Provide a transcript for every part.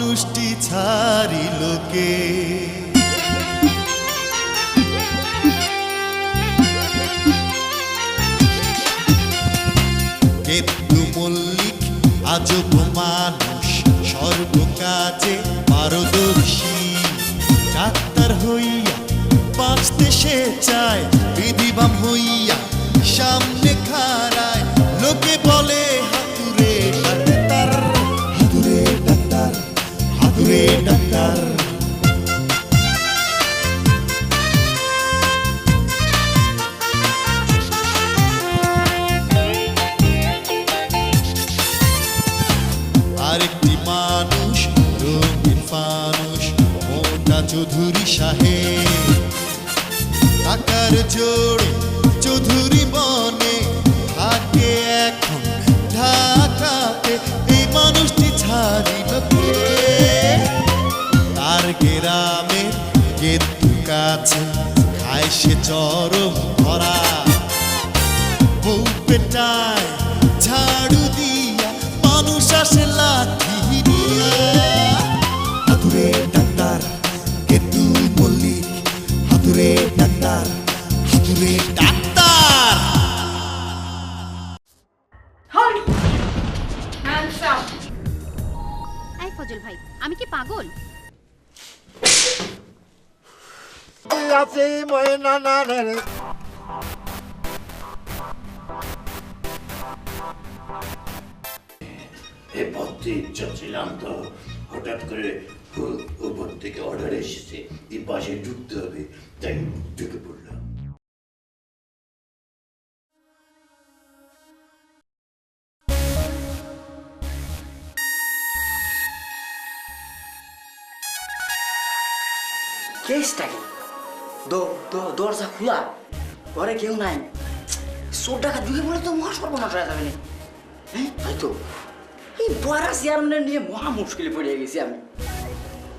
মানুষটি ছাড়িল কে? কেতু মল্লিক আজব মানুষ সর্বকাজে পারদর্শী। ডাক্তার হইয়া বাঁচতে সে চায়, বিধিবাম হইয়া সামনে খাড়ায় চরম ধরা বউ পেটায় ঝাড়ু দিয়া মানুষ আসে লাঠি আছে ময়না না রে এ পথে যাচ্ছিলাম তো। হঠাৎ করে উপর থেকে অর্ডার এসেছে। এই পাশে ঢুকতে হবে। তাই ঢুকে পড়লাম। খোলা ঘরে কেউ নাই চোর টাকা ঢুকে পড়ে তো মহা সর্বনাশ হয়ে যাবে হ্যাঁ তাই তো এই বয়রা চেয়ারম্যানের নিয়ে মহা মুশকিলে পড়ে গেছি আমি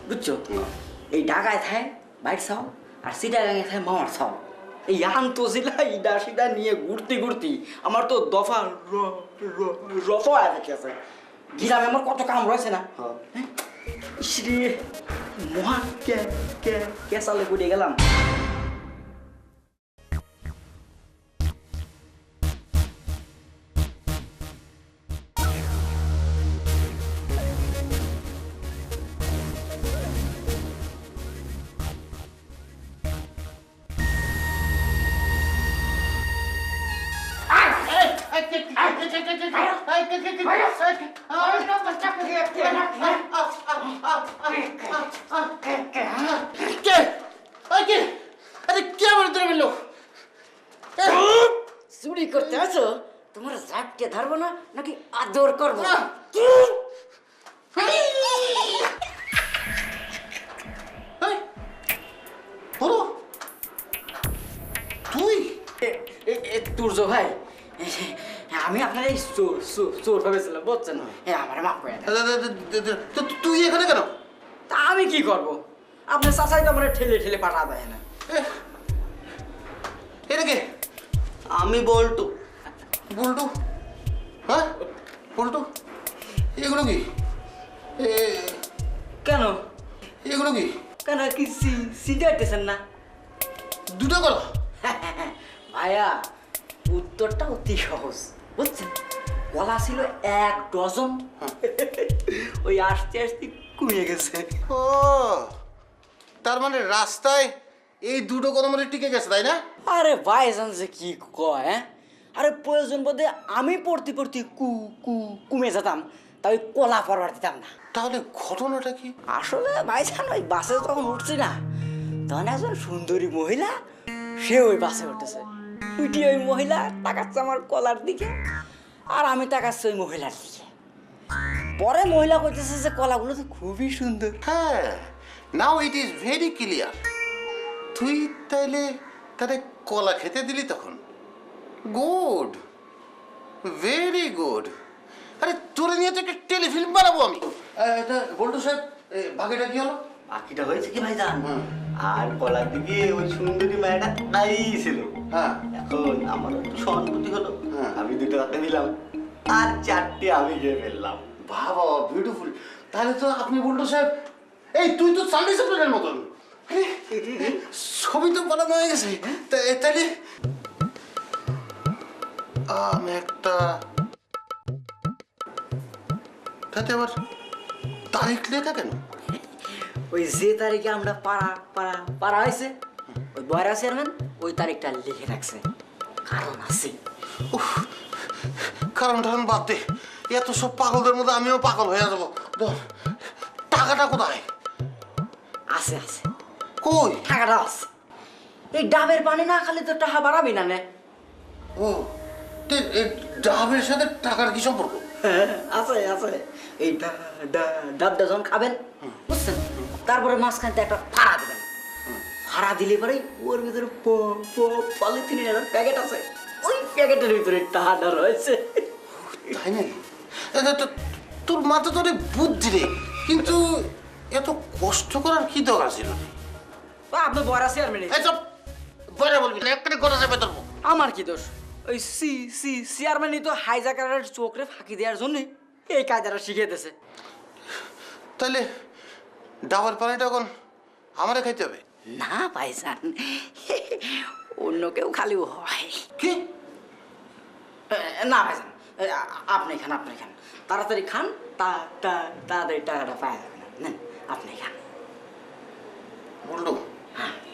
বুঝছ এই ঢাকায় থায় বাইক ছাও আর সিটাগাঙে থায় মামার ছাও এই আন্ত জেলা ইডা সিডা নিয়ে ঘুরতে ঘুরতে আমার তো দফা রফা হয়ে গেছে গ্রামে আমার কত কাম রয়েছে না হ্যাঁ মহা কে কে গেলাম কে ওই কে আরে চুরি করতে আছো? তোমার জাটকে ধরবো না নাকি আদর করব? তুই। তুর্য ভাই এই চোর চোর- চোর ভেবেছিলাম বুঝছেন? হ্যাঁ আমার মাফ করে দেন। তুই এখানে কেন? তা আমি কি করব? আপনার চাচাই তো আমার ঠেলে ঠেলে পাঠা দেয় না। এটা কে? আমি বল্টু। বল্টু? হ্যাঁ? বল্টু? এগুলো কি? এ- কেন? এগুলো কি? কেন কি সিটাইতেছেন না? দুটো করো ভাইয়া উত্তরটা অতি সহজ। বুঝছেন? গলা ছিল এক ডজন। ওই আসতে আসতে কমে গেছে। ও তার মানে রাস্তায় এই দুটো কদমরে টিকে গেছে তাই না? আরে ভাইজান যে কি কয় হ্যাঁ? আরে প্রয়োজন বোধে আমি পড়তে পড়তে কু কু কমে যেতাম তাই কলা পরবার দিতাম না। তাহলে ঘটনাটা কি? আসলে ভাই ভাইজান ওই বাসে যখন উঠছি না তখন একজন সুন্দরী মহিলা সে ওই বাসে উঠেছে। উঠি ওই মহিলা তাকাচ্ছে আমার কলার দিকে আর আমি তাকাচ্ছি ওই মহিলার দিকে। পরে মহিলা কইতেছে যে কলাগুলো তো খুবই সুন্দর। হ্যাঁ now it is very clear তুই তাইলে তারে কলা খেতে দিলি তখন। গুড ভেরি গুড আরে তোরে নিয়ে তো একটা টেলিফিল্ম বানাবো আমি। বল্টু সাহেব বাকিটা কি হলো? বাকিটা হয়েছে কি ভাই জান আর কলার দিকে ওই সুন্দরী মেয়েটা হ্যাঁ। এখন আমার একটু সহানুভূতি হলো। হ্যাঁ। আমি দুটো হাতে নিলাম আর চারটে আমি খেয়ে ফেললাম। বাবা বিউটিফুল তাহলে তো আপনি বলতো সাহেব এই তুই তো চান্দি চাপড়ের মতন। ছবি তো বানানো হয়ে গেছে। তা- তাহলে আম একটা তাতে আবার তারিখ লেখা কেন? ওই যে তারিখে আমরা পাড়া পাড়া পাড়া হয়েছে ওই বয়রা চেয়ারম্যান ওই তারিখটা লিখে রাখছে। কারণ আছে। উফ, কারণ টারণ বাদ দে। এত সব পাগলদের মধ্যে আমিও পাগল হয়ে যাব। টাকাটা কোথায়? আছে আছে। কই? টাকাটা আছে। এই ডাবের পানি না খালি তো টাকা বাড়াবি না নে? ও এই ডাবের সাথে টাকার কি সম্পর্ক? হ্যাঁ, আছে আছে। এই ডাবটা যখন খাবেন বুঝছেন? তারপরে মাঝখানতে একটা ফাড়া দেবেন। ফাড়া দিলে পরে ওর ভিতরে পলিথিনের একটা প্যাকেট আছে। ওই প্যাকেটের ভিতরে টাকাটা রয়েছে। তাই নাকি? তো তোর মাথা তো অনেক বুদ্ধি রে। কিন্তু এত কষ্ট করার কি দরকার ছিল? আপনি এই চুপ! বলে বলবি একটা করে যাবে তোর আমার কি দোষ? ওই সি সি চেয়ারম্যানই তো হাইজাকারের চোখরে ফাঁকি দেওয়ার জন্য এই কায়দাটা শিখিয়ে দিয়েছে। তাহলে ডাবার পানিটা এখন আমারে খাইতে হবে না পাইসান অন্য কেউ খালি হয় কি না ভাইজান আপনি খান আপনি খান তাড়াতাড়ি খান তা তা তাড়াতাড়ি টাকাটা পাওয়া যাবে না আপনি খান বলল আরে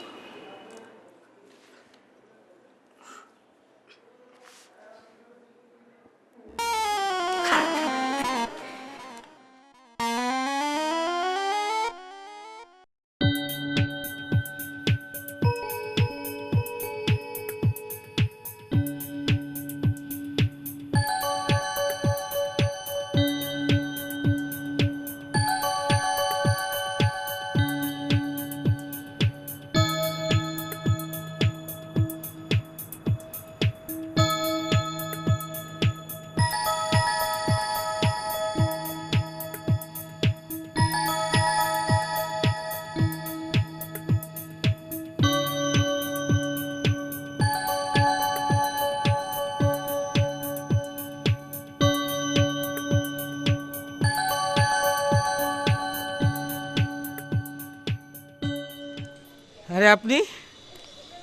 আপনি?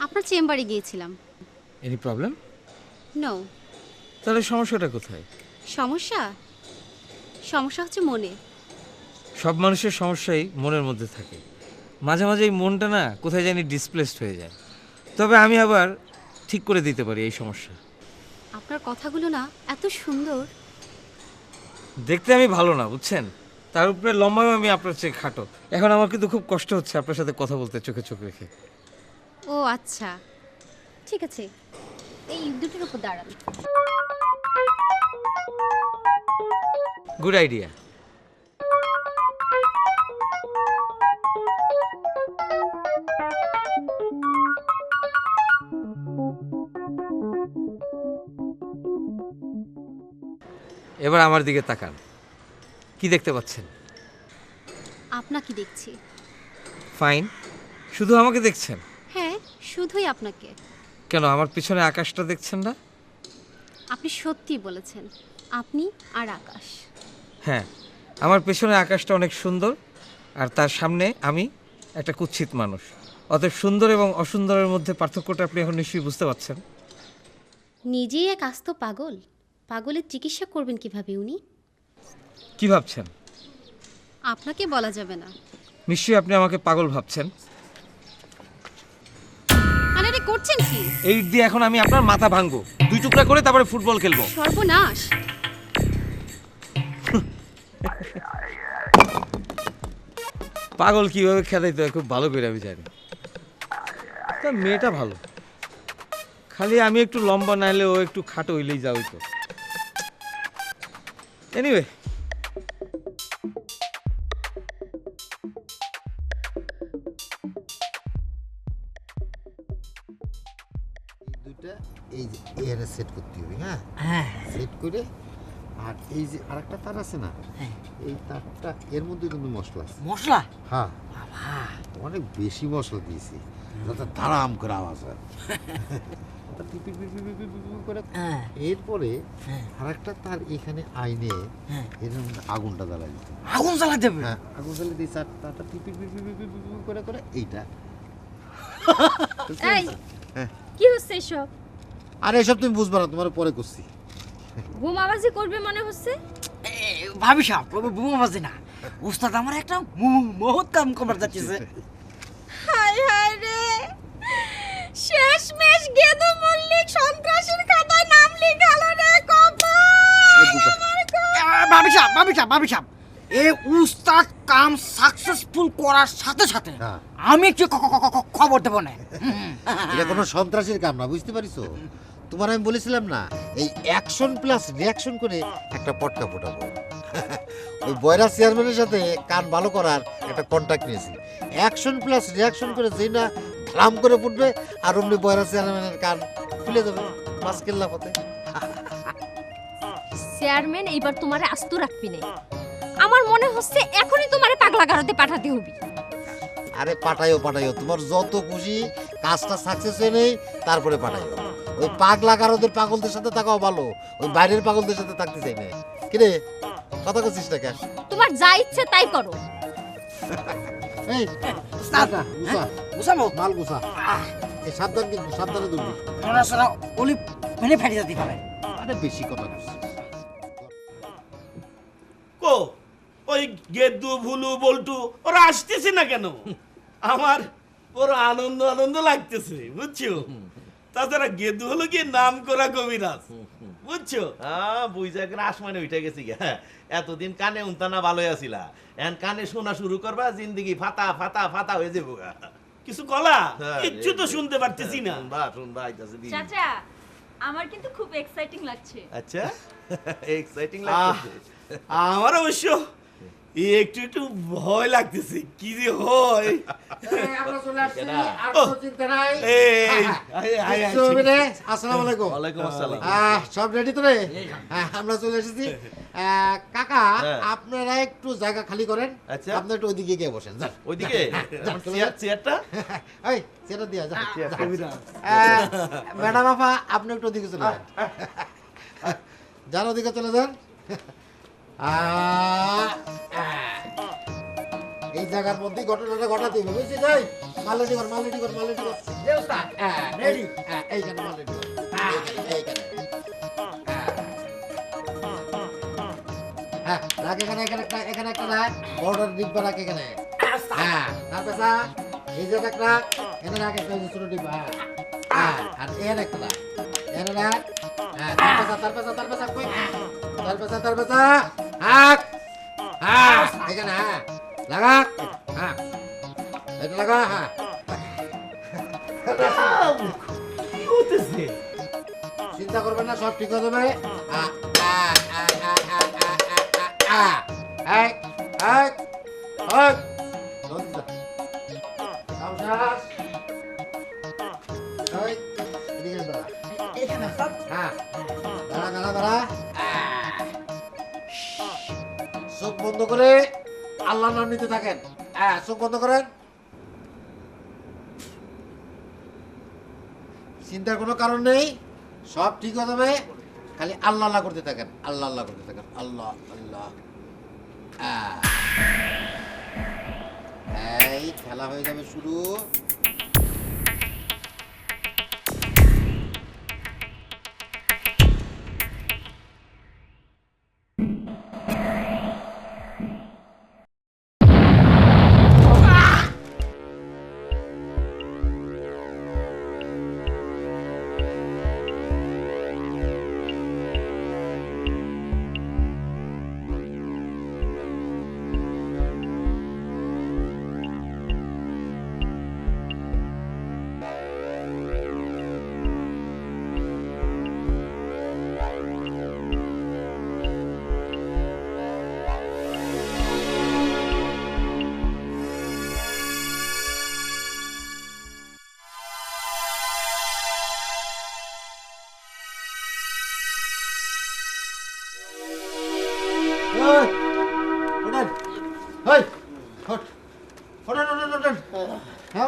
আপনার চেম্বারে গিয়েছিলাম। এনি প্রবলেম নো তাহলে সমস্যাটা কোথায়? সমস্যা? সমস্যা হচ্ছে মনে। সব মানুষের সমস্যাই মনের মধ্যে থাকে। মাঝে মাঝে এই মনটা না কোথায় জানি ডিসপ্লেসড হয়ে যায়। তবে আমি আবার ঠিক করে দিতে পারি এই সমস্যা। আপনার কথাগুলো না এত সুন্দর। দেখতে আমি ভালো না বুঝছেন? তার উপরে লম্বাও আমি আপনার চেয়ে খাটো। এখন আমার কিন্তু খুব কষ্ট হচ্ছে আপনার সাথে কথা বলতে চোখে চোখ রেখে। ও আচ্ছা। ঠিক আছে। এই দুটোর উপর দাঁড়ান। গুড আইডিয়া এবার আমার দিকে তাকান। কি দেখতে পাচ্ছেন? আপনাকে দেখছি? ফাইন। শুধু আমাকে দেখছেন? হ্যাঁ শুধুই আপনাকে। কেন আমার পিছনে আকাশটা দেখছেন না? আপনি সত্যি বলেছেন আপনি আর আকাশ। হ্যাঁ আমার পেছনে আকাশটা অনেক সুন্দর আর তার সামনে আমি একটা কুৎসিত মানুষ। অতএব সুন্দর এবং অসুন্দরের মধ্যে পার্থক্যটা আপনি এখন নিশ্চয়ই বুঝতে পারছেন। নিজেই এক আস্ত পাগল। পাগলের চিকিৎসা করবেন কীভাবে উনি? কি ভাবছেন? আপনাকে বলা যাবে না। নিশ্চয়ই আপনি আমাকে পাগল ভাবছেন। আরে করছেন কি? এই দিয়ে এখন আমি আপনার মাথা ভাঙবো। দুই টুকরা করে তারপরে ফুটবল খেলব। সর্বনাশ। পাগল কীভাবে খেলাইতে হয় খুব ভালো করে আমি জানি। তা মেয়েটা ভালো। খালি আমি একটু লম্বা না হলে ও একটু খাটো হইলেই যা তো এনিওয়ে এখানে সেট করতে হবে হ্যাঁ? সেট করে আর এই যে আরেকটা তার আছে না? এই তারটা এর মধ্যে কিন্তু মশলা আছে। মশলা? হ্যাঁ। অনেক বেশি মশলা দিয়েছি যাতে ধারাম করে আওয়াজ হয়। তারটা টিপি টিপি টিপি টিপি টিপি করে হ্যাঁ। এরপরে হ্যাঁ। আরেকটা তার এখানে আইনে হ্যাঁ। এর মধ্যে আগুনটা জ্বালা দিত আগুন জ্বালা দেবে হ্যাঁ আগুন জ্বালা দিয়ে তার তারটা টিপি টিপি টিপি টিপি টিপি করে করে এইটা। হ্যাঁ। কি হচ্ছে এসব? আর এসব তুমি বুঝবা না তোমার পরে করছি। বোমাবাজি করবে মনে হচ্ছে? ভাবি সাহেব বোমা বাজে না। উস্তাদ আমার একটা মহৎ কাম করার যাচ্ছে। হায় হায় রে। শেষ মেশ গেদু মল্লিক সন্ত্রাসীর খাতায় নাম লিখালো রে এ ভাবি সাহেব ভাবি সাহেব ভাবি সাহেব এই উস্তাদ কাম সাকসেসফুল করার সাথে সাথে হ্যাঁ। আমি খ- খবর দেবো না। এটা কোনো সন্ত্রাসীর কাম না বুঝতে পারিস তোমার আমি বলেছিলাম না এই অ্যাকশন প্লাস রিয়াকশন করে একটা পটকা ফোটাবো। ওই বয়রা চেয়ারম্যানের সাথে কান ভালো করার একটা কন্ট্যাক্ট নিয়েছি। অ্যাকশন প্লাস রিয়াকশন করে যেই না ধাম করে ফুটবে আর অমনি বয়রা চেয়ারম্যানের কান খুলে দেবে মাছ কেল্লা পথে। চেয়ারম্যান এইবার তোমারে আস্ত রাখবি না। আমার মনে হচ্ছে এখনই তোমারে পাগলা গারদে পাঠাতে হবে। আরে পাঠাইও পাঠাইও। তোমার যত খুশি কাজটা সাকসেস হয়ে নেই তারপরে পাঠাইও। ওই পাগলা কারোদের পাগলদের সাথে থাকাও ভালো। ওই বাইরের পাগলদের সাথে থাকতে চাই না। কিরে কথা করছিস না কেন? তোমার যা ইচ্ছে তাই করো। এই গুছা, গুছা, বুঝাবো মাল গুছা। এই সাবধান কিন্তু সাবধানে সারা অলি ফেটে যেতে পারে। আরে বেশি কথা করছিস কো ওই গেদ্দু ভুলু বল্টু ওরা আসতেছে না কেন? আমার ওর আনন্দ আনন্দ লাগতেছে বুঝছ? তাছাড়া গেদু হলো কি নাম করা কবিরাজ। বুঝছ? হ্যাঁ বুঝা করে আসমানে উঠে গেছি এতদিন কানে উন্তানা ভালোই আছিলা এখন কানে শোনা শুরু করবা জিন্দগি ফাতা ফাতা ফাতা হয়ে যাব কিছু কলা? হ্যাঁ, কিচ্ছু তো শুনতে পারতেছি না। শুনবা শুনবা আইতাছে দিন। চাচা আমার কিন্তু খুব এক্সাইটিং লাগছে। আচ্ছা? এক্সাইটিং লাগছে আমার অবশ্য একটু একটু ভয় লাগতেছে। কি যে হয়? আমরা চলে আসছি আর কোনো চিন্তা নাই। না। আসসালামু আলাইকুম। ওয়ালাইকুম আসসালাম। আহ, সব রেডি তো রে হ্যাঁ, আমরা চলে এসেছি। কাকা হ্যাঁ। আপনারা একটু জায়গা খালি করেন। আচ্ছা। আপনি একটু ওইদিকে গিয়ে বসেন যান। ওইদিকে? চেয়ারটা এই দিয়া যান। ম্যাডাম আপা আপনি একটু ওদিকে চলে যান। যান ওদিকে চলে যান। এই জায়গার মধ্যে ঘটনাটা ঘটাতে হবে বুঝছিস এই মালেটি কর মালেটি কর মালেটি কর রেডি? এইখানে মালেটি কর হ্যাঁ রাখ এখানে এখানে একটা এখানে একটা রাখ। বর্ডার ডিব্বা রাখ এখানে। হ্যাঁ তারপর এই যে একটা রাখ। এখানে রাখ একটা ছোট ডিব্বা হ্যাঁ। আর এখানে একটা রাখ। এখানে রাখ। হ্যাঁ তারপর তারপর তারপর কই? তারপর তারপর হাক লাগা হ্যাঁ লাগা হ্যাঁ চিন্তা করবেন না সব ঠিক হয়ে যাবে চোখ বন্ধ করেন? চিন্তার কোনো কারণ নেই, সব ঠিক হয়ে যাবে। খালি আল্লাহ আল্লাহ করতে থাকেন, আল্লাহ আল্লাহ করতে থাকেন, আল্লাহ আল্লাহ। এই খেলা হয়ে যাবে শুরু। হ্যাঁ,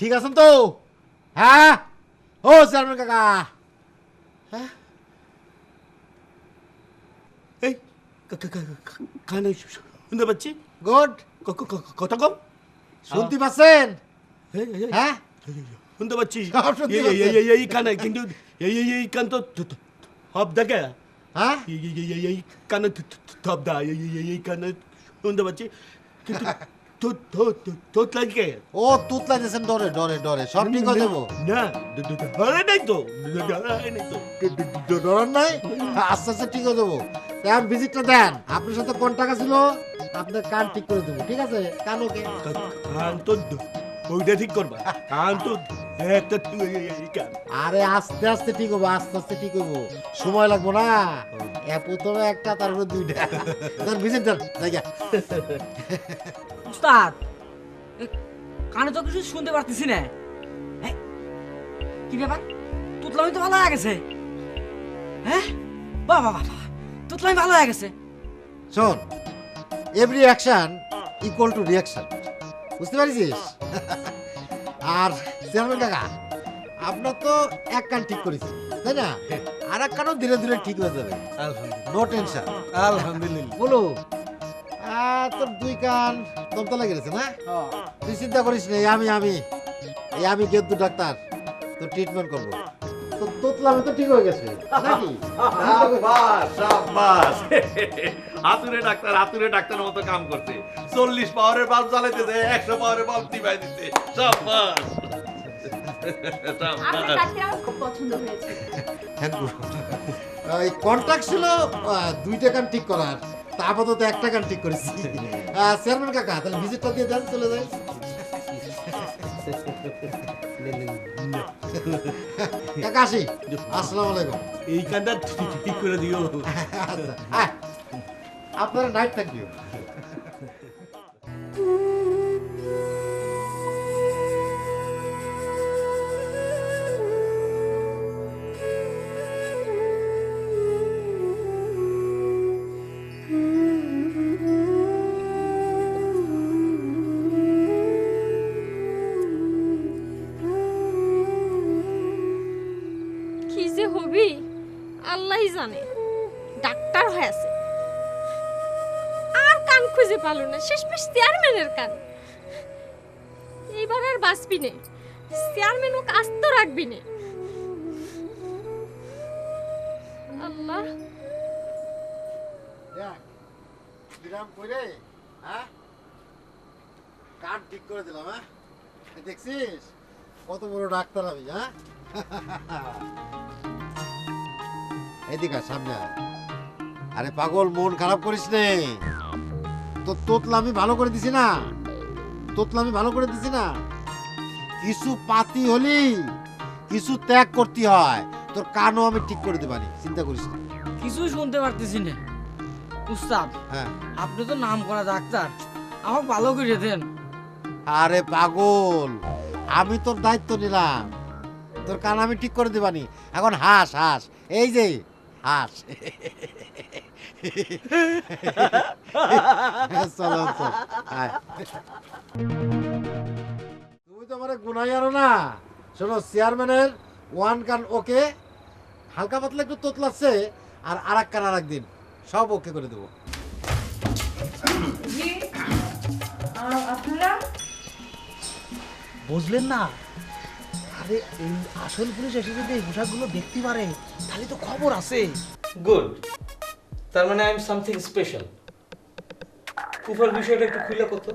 ঠিক আছেন তো হ্যাঁ ও চেয়ারম্যান কাকা হ্যাঁ এই শুনতে পাচ্ছি গুড কথা কম শুনতে পাচ্ছেন হ্যাঁ শুনতে পাচ্ছি সব শুনতে এই- এই- এই- পাচ্ছেন। এই- এই কানে কিন্তু এই এই এই কান তো হব দেখে। হ্যাঁ? এই কানে হব দা এই কানে শুনতে পাচ্ছি। কিন্তু ও দিয়েছেন ডরে ডরে ডরে সব ঠিক হয়ে যাব। না নাই তো। ডরার নাই আস্তে আস্তে ঠিক হয়ে যাব। এখন ভিজিটটা দেন। আপনার সাথে কোন টাকা ছিল আপনার কান ঠিক করে দেবো ঠিক আছে? কান ওকে। কান তো ওইটা ঠিক করবা। কান তো একটা আরে আস্তে আস্তে ঠিক হব আস্তে আস্তে ঠিক হব। সময় লাগবো না? প্রথমে একটা তারপরে দুইটা। দেন ভিজিট উস্তাদ কানে তো কিছু শুনতে পারতেছি না। কি ব্যাপার? তুতলামি তো ভালো হয়ে গেছে। হ্যাঁ বাবা বাবা তুতলামি ভালো হয়ে গেছে। শোন every action equal to reaction বুঝতে পারছিস? আর চেয়ারম্যান কাকা আপনার তো এক কান ঠিক করেছেন তাই না? আর এক কানও ধীরে ধীরে ঠিক হয়ে যাবে। নো টেনশন আলহামদুলিল্লাহ। বলো তোর দুই কান দমতা লেগে গেছে না তুই চিন্তা করিস না আমি আমি এই আমি গেদ্দু ডাক্তার তোর ট্রিটমেন্ট করব। তো তোতলামি তো ঠিক হয়ে গেছে নাকি? সাব্বাস সাব্বাস। আতুরে ডাক্তার আতুরে ডাক্তারের মতো কাম করছে। চল্লিশ পাওয়ারের বাল্ব জ্বালাইতেছে একশো পাওয়ারের বাল্ব টিপাই সাব্বাস। আপনার থ্যাংক ইউ এই কন্ট্রাক্ট ছিল দুইটা কান ঠিক করার। তা আপাতত একটা কান ঠিক করেছি। চেয়ারম্যান কাকা তাহলে ভিজিটটা দিয়ে দেন চলে যাই। কাকা আসি। আসসালামু আলাইকুম। এই কানটা ঠিক- করে দিও। আচ্ছা। আয়। Night Mm-hmm. পালো না। চেয়ারম্যানের কান। এইবার আর বাঁচবি নে। চেয়ারম্যান ওকে আস্ত রাখবি নে। আল্লাহ। করে হ্যাঁ? ঠিক করে দিলাম হ্যাঁ? দেখছিস? কত বড় ডাক্তার আমি হ্যাঁ? এদিকে সামনে আরে পাগল, মন খারাপ করিস নে। তো তোতলা আমি ভালো করে দিছি না। তোতলা আমি ভালো করে দিছি না। কিছু পাতি হলি কিছু ত্যাগ করতে হয়। তোর কানও আমি ঠিক করে দিবানি চিন্তা করিস না। কিছুই শুনতে পারতেছি না। উস্তাদ হ্যাঁ। আপনি তো নাম করা ডাক্তার। আমাকে ভালো করে দেন। আরে পাগল আমি তোর দায়িত্ব নিলাম। তোর কান আমি ঠিক করে দিবানি। এখন হাস হাস। এই যে হাস। চলো তুমি তো আমার গুনাই আরও না। শোনো চেয়ারম্যানের ওয়ান কান ওকে হালকা পাতলা একটু তোতলাচ্ছে আর আর এক কান আর দিন। সব ওকে করে দেবো। বুঝলেন না আরে এই আসল পুলিশ এসে যদি এই পোশাকগুলো দেখতে পারে তাহলে তো খবর আছে। গুড। তার মানে আই এম সামথিং স্পেশাল কুফার বিষয়টা একটু খুলে কত।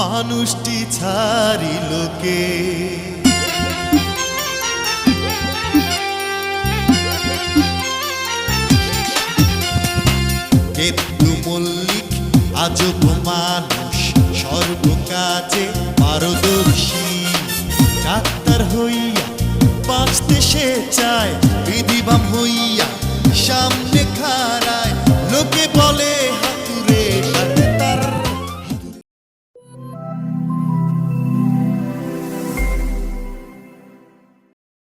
মানুষটি ছাড়িল কে কেতু মল্লিক আজব মানুষ সর্বকাজে পারদর্শী। ডাক্তার বাঁচতে সে চায় বিধিবাম হইয়া সামনে খারায় লোকে বলে